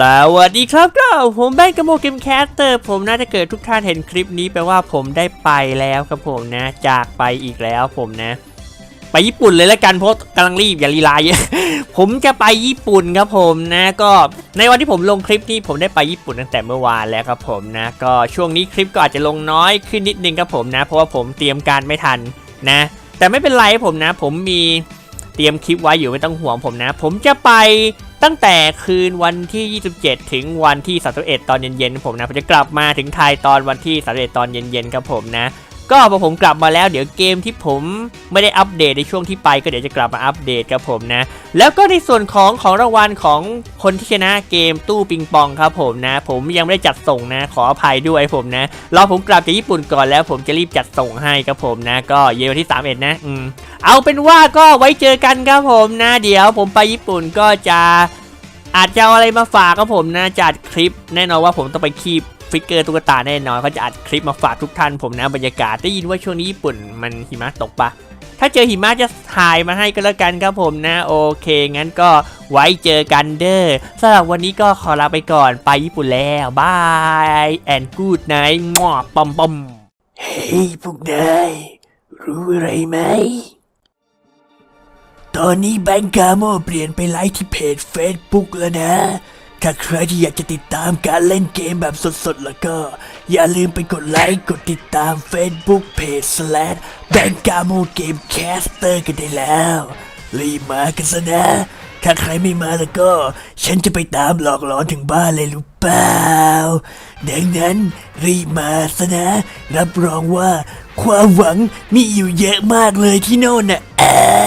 สวัสดีครับก็ผมแบงก์กระโมเกมแคสเตอร์ผมนะถ้าเกิดทุกท่านเห็นคลิปนี้แปลว่าผมได้ไปแล้วครับผมนะ จากไปอีกแล้วผมนะ ไปญี่ปุ่นเลยและกันเพราะกำลังรีบอย่าลีลาเยอะผมจะไปญี่ปุ่นครับผมนะก็ในวันที่ผมลงคลิปนี้ผมได้ไปญี่ปุ่นตั้งแต่เมื่อวานแล้วครับผมนะ ก็ช่วงนี้คลิปก็อาจจะลงน้อยขึ้นนิดนึงครับผมนะ เพราะว่าผมเตรียมการไม่ทันนะ แต่ไม่เป็นไรผมนะ ผมมีเตรียมคลิปไว้อยู่ไม่ต้องห่วงผมนะ ผมจะไป ตั้งแต่คืนวันที่ 27 ถึงวันที่31ตอนเย็นๆผมนะผมจะกลับมาถึงไทยตอนวันที่31ตอนเย็นๆครับผมนะ ก็พอผมกลับมาแล้วเดี๋ยวเกมที่ผมไม่ได้อัปเดตในช่วงที่ไปก็เดี๋ยวจะกลับมาอัปเดตครับผมนะ แล้วก็ในส่วนของของรางวัลของคนที่ชนะเกมตู้ปิงปองครับผมนะ ผมยังไม่ได้จัดส่งนะ ขออภัยด้วยผมนะรอผมกลับจากญี่ปุ่นก่อนแล้วผมจะรีบจัดส่งให้ครับผมนะ ก็เย็นวันที่ 31 นะอืมเอาเป็นว่าก็ไว้เจอกันครับผมนะ เดี๋ยวผมไปญี่ปุ่นก็จะ อาจจะเอาอะไรมาฝากครับผมนะจัดคลิปแน่นอนว่าผมต้องไปคีบฟิกเกอร์ตุ๊กตาแน่นอนเขาจะอัดคลิปมาฝากทุกท่านผมนะบรรยากาศได้ยินว่าช่วงนี้ญี่ปุ่นมันหิมะตกปะถ้าเจอหิมะจะถ่ายมาให้ก็แล้วกันครับผมนะ โอเค งั้นก็ไว้เจอกันเด้อสำหรับวันนี้ก็ขอลาไปก่อนไปญี่ปุ่นแล้วบายแอนกูดไนท์มอปอมปอมเฮ้ยพวกนายรู้อะไรไหม อนนี้แบงก์กาโมเปลี่ยนไปไลฟ์ที่เพจ Facebook แล้วนะ ถ้าใครที่อยากจะติดตามการเล่นเกมแบบสดๆ แล้วก็ อย่าลืมไปกดไลค์ กดติดตาม Facebook Page slash แบงกาโมเกมแคสเตอร์กันได้แล้ว รีบมากันซะนะ ถ้าใครไม่มาแล้วก็ ฉันจะไปตามหลอกหลอนถึงบ้านเลยรู้เปล่า ดังนั้นรีบมาซะนะ รับรองว่า ความหวังมีอยู่เยอะมากเลยที่โน่นน่ะอ่า